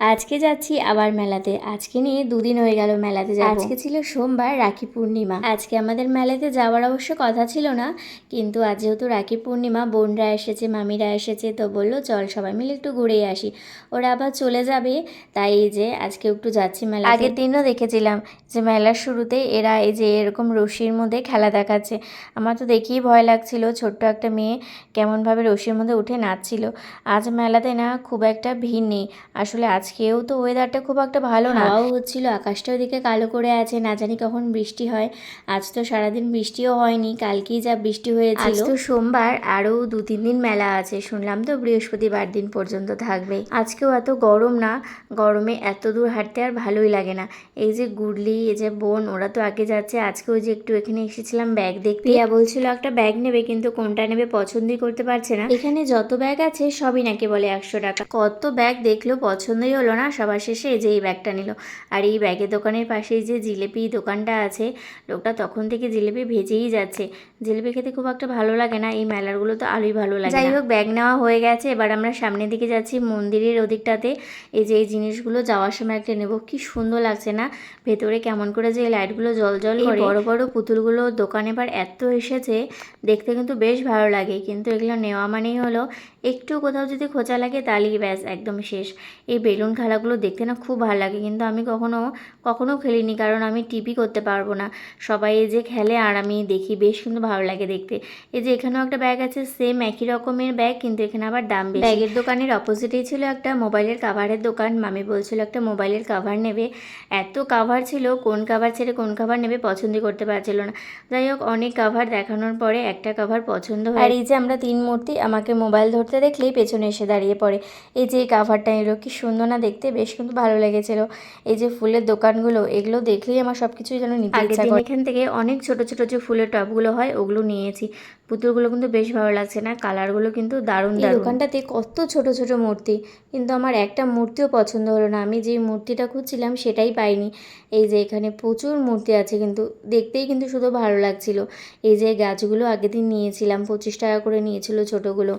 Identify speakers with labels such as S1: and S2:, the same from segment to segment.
S1: আজকে যাচ্ছি আবার মেলাতে। আজকে নিয়ে দুদিন হয়ে গেল মেলাতে যাব। আজকে ছিল সোমবার রাখি পূর্ণিমা। আজকে আমাদের মেলাতে যাওয়ার অবশ্য কথা ছিল না কিন্তু আজ যেহেতু রাখি পূর্ণিমা বোনরা এসেছে মামিরা এসেছে তো বলল চল সবাই মিলে একটু ঘুরেই আসি। ওরা আবার চলে যাবে তাই এই যে আজকে একটু যাচ্ছি মেলা আগের দিনও দেখেছিলাম যে মেলার শুরুতে এরা এই যে এরকম রশির মধ্যে খেলা দেখাচ্ছে। আমার তো দেখেই ভয় লাগছিল ছোট্ট একটা মেয়ে কেমনভাবে রশির মধ্যে উঠে নাচছিল। আজ মেলাতে না খুব একটা ভিড় নেই। আসলে আজকেও তো ওয়েদারটা খুব একটা ভালো না। হাওয়াও হচ্ছিল আকাশটা ওদিকে কালো করে আছে না জানি কখন বৃষ্টি হয়। আজ তো সারাদিন বৃষ্টিও হয়নি কালকেই যা বৃষ্টি হয়েছিল। আজ তো সোমবার আরও দু তিন দিন মেলা আছে শুনলাম তো বৃহস্পতিবার দিন পর্যন্ত থাকবে। আজকেও এত গরম না গরমে এত দূর হাঁটতে আর ভালোই লাগে না। এই যে গুডলি এই যে বোন ওরা তো আগে যাচ্ছে আজকে ওই যে একটু এখানে এসেছিলাম ব্যাগ দেখতে। ইয়া বলছিল একটা ব্যাগ নেবে কিন্তু কোনটা নেবে পছন্দই করতে পারছে না। এখানে যত ব্যাগ আছে সবই নাকি বলে একশো টাকা। কত ব্যাগ দেখল পছন্দই হলো না সবার শেষে এই যে এই ব্যাগটা নিল। আর এই ব্যাগের দোকানের পাশেই যে জিলেপি দোকানটা আছে লোকটা তখন থেকে জিলেপি ভেজেই যাচ্ছে। জিলেপি খেতে খুব একটা ভালো লাগে না এই মেলারগুলো তো আলুই ভালো লাগে যাই হোক ব্যাগ নেওয়া হয়ে গেছে এবার আমরা সামনের দিকে যাচ্ছি মন্দিরের ওদিকটাতে। এই যে এই জিনিসগুলো যাওয়ার সময় একটা নেব কি সুন্দর লাগছে না? ভেতরে কেমন করে যে এই লাইটগুলো জল জল করে। বড় বড় পুতুলগুলো দোকানে এবার এত এসেছে দেখতে কিন্তু বেশ ভালো লাগে। কিন্তু এগুলো নেওয়া মানেই হলো একটু কোথাও যদি খোঁচা লাগে তাহলেই ব্যাস একদম শেষ। এই বেলুন খেলাগুলো দেখতে না খুব ভালো লাগে। কিন্তু আমি কখনো কখনো খেলিনি কারণ আমি টিপি করতে পারব না। সবাই এই যে খেলে আর আমি দেখি বেশ কিন্তু ভালো লাগে দেখতে। এই যে এখানেও একটা ব্যাগ আছে সেম একই রকমের ব্যাগ কিন্তু এখানে আবার দাম বেশি। ব্যাগের দোকানের অপোজিটেই ছিল একটা মোবাইলের কাভারের দোকান। মামি বলছিল একটা মোবাইলের কাভার নেবে। এত কাভার ছিল কোন কাভার ছেড়ে কোন কাভার নেবে পছন্দই করতে পারছিল না। যাই হোক অনেক কাভার দেখানোর পরে একটা কাভার পছন্দ হয় আর এই যে আমরা তিন মূর্তি আমাকে মোবাইল ধরতে দেখলেই পেছনে এসে দাঁড়িয়ে পড়ে। এই যে এই কাভারটা নিল কি সুন্দর না দেখতে বেশ কিন্তু ভালো লেগেছিল। এই যে ফুলের দোকানগুলো এগুলো দেখলেই আমার সব কিছুই যেন নিতে ইচ্ছা করে। এখান থেকে অনেক ছোট ছোট যে ফুলের টবগুলো হয় ওগুলো নিয়েছি। পুতুলগুলো কিন্তু বেশ ভালো লাগছে না কালারগুলো কিন্তু দারুণ দারুণ। দোকানটাতে কত ছোট ছোট মূর্তি কিন্তু আমার একটা মূর্তিও পছন্দ হলো না। আমি যেই মূর্তিটা খুঁজছিলাম সেটাই পাইনি। এই যে এখানে প্রচুর মূর্তি আছে কিন্তু দেখতেই কিন্তু শুধু ভালো লাগছিল। এই যে গাছগুলো আগের দিন নিয়েছিলাম পঁচিশ টাকা করে নিয়েছিল ছোটোগুলো।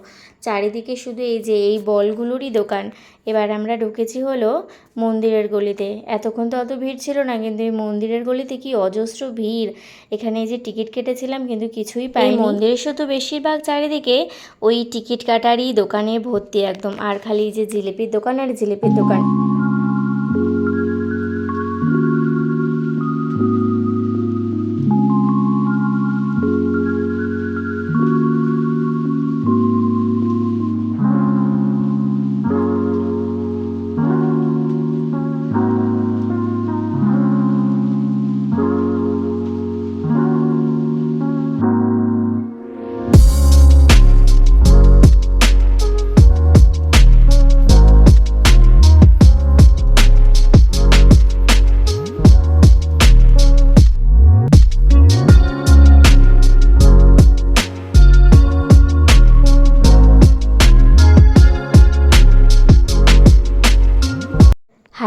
S1: চারিদিকে শুধু এই যে এই বলগুলোরই দোকান। এবার আমরা ঢুকেছি হলো মন্দিরের গলিতে। এতক্ষণ তো অত ভিড় ছিল না কিন্তু এই মন্দিরের গলিতে কি অজস্র ভিড়। এখানে এই যে টিকিট কেটেছিলাম কিন্তু কিছুই পাই মন্দিরের শুধু বেশিরভাগ চারিদিকে ওই টিকিট কাটারই দোকানে ভর্তি একদম। আর খালি যে জিলিপির দোকান আর জিলিপির দোকান।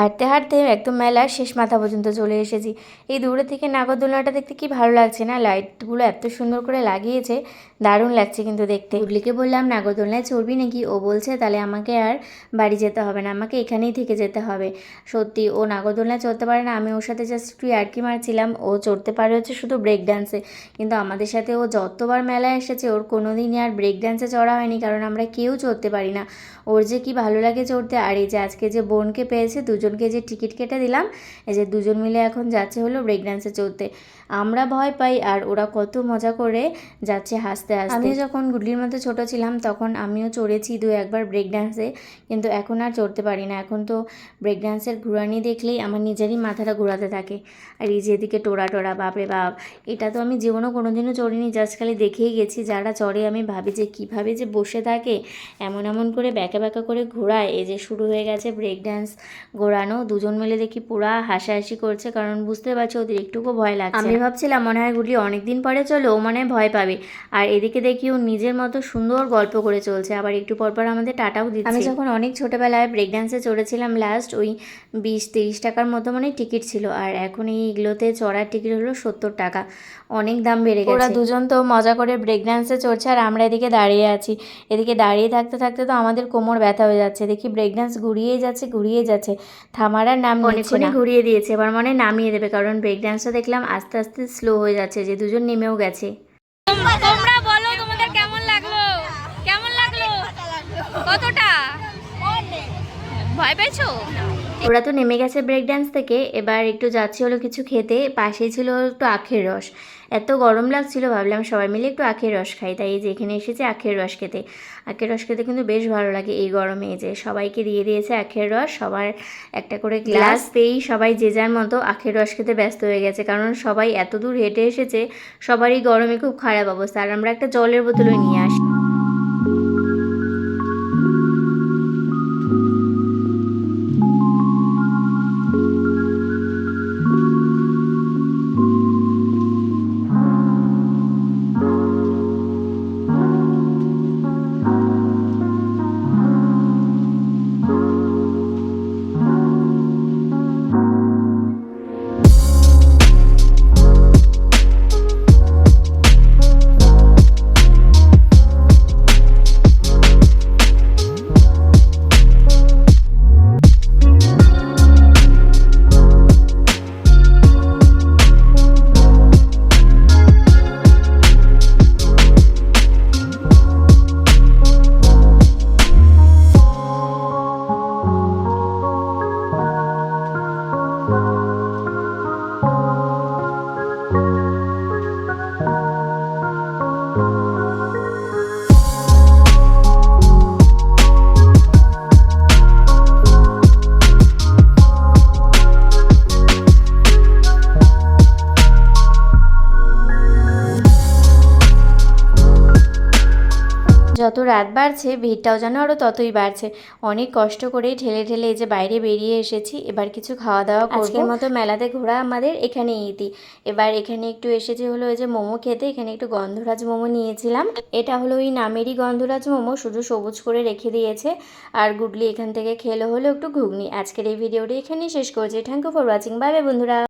S1: হাঁটতে হাঁটতে একদম মেলার শেষ মাথা পর্যন্ত চলে এসেছি। এই দূরে থেকে নাগরদোলনাটা দেখতে কি ভালো লাগছে না? লাইটগুলো এত সুন্দর করে লাগিয়েছে, দারুণ লাগছে কিন্তু দেখতে। উগলিকে বললাম, নাগরদোলনায় চড়বি নাকি? ও বলছে, তাহলে আমাকে আর বাড়ি যেতে হবে না, আমাকে এখানেই থেকে যেতে হবে। সত্যি, ও নাগরদোলনায় চড়তে পারে না, আমি ওর সাথে জাস্ট একটু ইয়ার্কি মারছিলাম, ও চড়তে পারে হচ্ছে শুধু ব্রেক ডান্সে কিন্তু আমাদের সাথে ও যতবার মেলায় এসেছে, ওর কোনো দিনই আর ব্রেক ডান্সে চড়া হয়নি, কারণ আমরা কেউ চড়তে পারি না। ওর যে কি ভালো লাগে চড়তে, আর এই যে আজকে যে বোনকে পেয়েছে দুজনকে যে টিকিট কেটে দিলাম, এই যে দুজন মিলে এখন যাচ্ছে হলো ব্রেক ডান্সে চড়তে আমরা ভয় পাই আর ওরা কত মজা করে যাচ্ছে হাসতে হাসতে। আমি যখন গুডলির মতো ছোট ছিলাম, তখন আমিও চড়েছি দু একবার ব্রেক ডান্সে কিন্তু এখন আর চড়তে পারি না। এখন তো ব্রেক ডান্সের ঘুরানি দেখলেই আমার নিজেরই মাথাটা ঘোরাতে থাকে। আর এই যেদিকে টোরা টোরা, বাপরে বাপ, এটা তো আমি জীবনেও কোনোদিনও চড়িনি জাস্ট খালি দেখেই গেছি। যারা চড়ে, আমি ভাবি যে কীভাবে যে বসে থাকে, এমন এমন করে ব্যাকা ব্যাকা করে ঘোরায়। এই যে শুরু হয়ে গেছে ব্রেক ডান্স ঘোরা ঘোরানো দুজন মিলে দেখি পুরা হাসাহাসি করছে কারণ বুঝতে পারছি ওদের একটুকু ভয় লাগছে। আমি ভাবছিলাম মনে হয় গুডলি অনেকদিন পরে চলো ও মনে হয় ভয় পাবে। আর এদিকে দেখি ও নিজের মতো সুন্দর গল্প করে চলছে আবার একটু পর পর আমাদের টাটাও দিচ্ছে। আমি যখন অনেক ছোটবেলায় ব্রেক ডান্সে চড়েছিলাম লাস্ট ওই বিশ তিরিশ টাকার মতো মানে টিকিট ছিল আর এখন এইগুলোতে চড়ার টিকিট হলো সত্তর টাকা। অনেক দাম বেড়ে গেছে। ওরা দুজন তো মজা করে ব্রেক ডান্সে চড়ছে আর আমরা এদিকে দাঁড়িয়ে আছি। এদিকে দাঁড়িয়ে থাকতে থাকতে তো আমাদের কোমর ব্যথা হয়ে যাচ্ছে দেখি ব্রেক ডান্স ঘুরিয়ে যাচ্ছে ঘুরিয়ে যাচ্ছে। থামার আর নাম অনেকক্ষণই ঘুরিয়ে দিয়েছে এবার মনে নামিয়ে দেবে কারণ ব্রেক ডান্সটা দেখলাম আস্তে আস্তে স্লো হয়ে যাচ্ছে যে দুজন নেমেও গেছে।
S2: তোমরা বলো তোমাদের কেমন লাগল? কেমন লাগল? কতটা? ভয় পেয়েছ?
S1: ওরা তো নেমে গেছে ব্রেক ডান্স থেকে এবার একটু যাচ্ছি হলো কিছু খেতে পাশেই ছিল একটু আখের রস। এত গরম লাগছিল ভাবলাম সবাই মিলে একটু আখের রস খাই। তাই এই যে এখানে এসেছে আখের রস খেতে। আখের রস খেতে কিন্তু বেশ ভালো লাগে এই গরমে। এই যে সবাইকে দিয়ে দিয়েছে আখের রস সবার একটা করে গ্লাস পেয়েই সবাই যে যার মতো আখের রস খেতে ব্যস্ত হয়ে গেছে। কারণ সবাই এত দূর হেঁটে এসেছে সবারই গরমে খুব খারাপ অবস্থা। আর আমরা একটা জলের বোতলও নিয়ে আসি। যত রাত বাড়ছে, ভিড়টাও যেন আরও ততই বাড়ছে। অনেক কষ্ট করে ঠেলে ঠেলে এই যে বাইরে বেরিয়ে এসেছি, এবার কিছু খাওয়া দাওয়া করব মতো মেলাতে ঘোরা আমাদের এখানে ইতি। এবার এখানে একটু এসেছি হলো ওই যে মোমো খেতে, এখানে একটু গন্ধরাজ মোমো নিয়েছিলাম। এটা হলো ওই নামেরই গন্ধরাজ মোমো, শুধু সবুজ করে রেখে দিয়েছে। আর গুডলি এখান থেকে খেলো হলো একটু ঘুগনি। আজকের এই ভিডিওটি এখানেই শেষ করছি। Thank you for watching bye bye বন্ধুরা।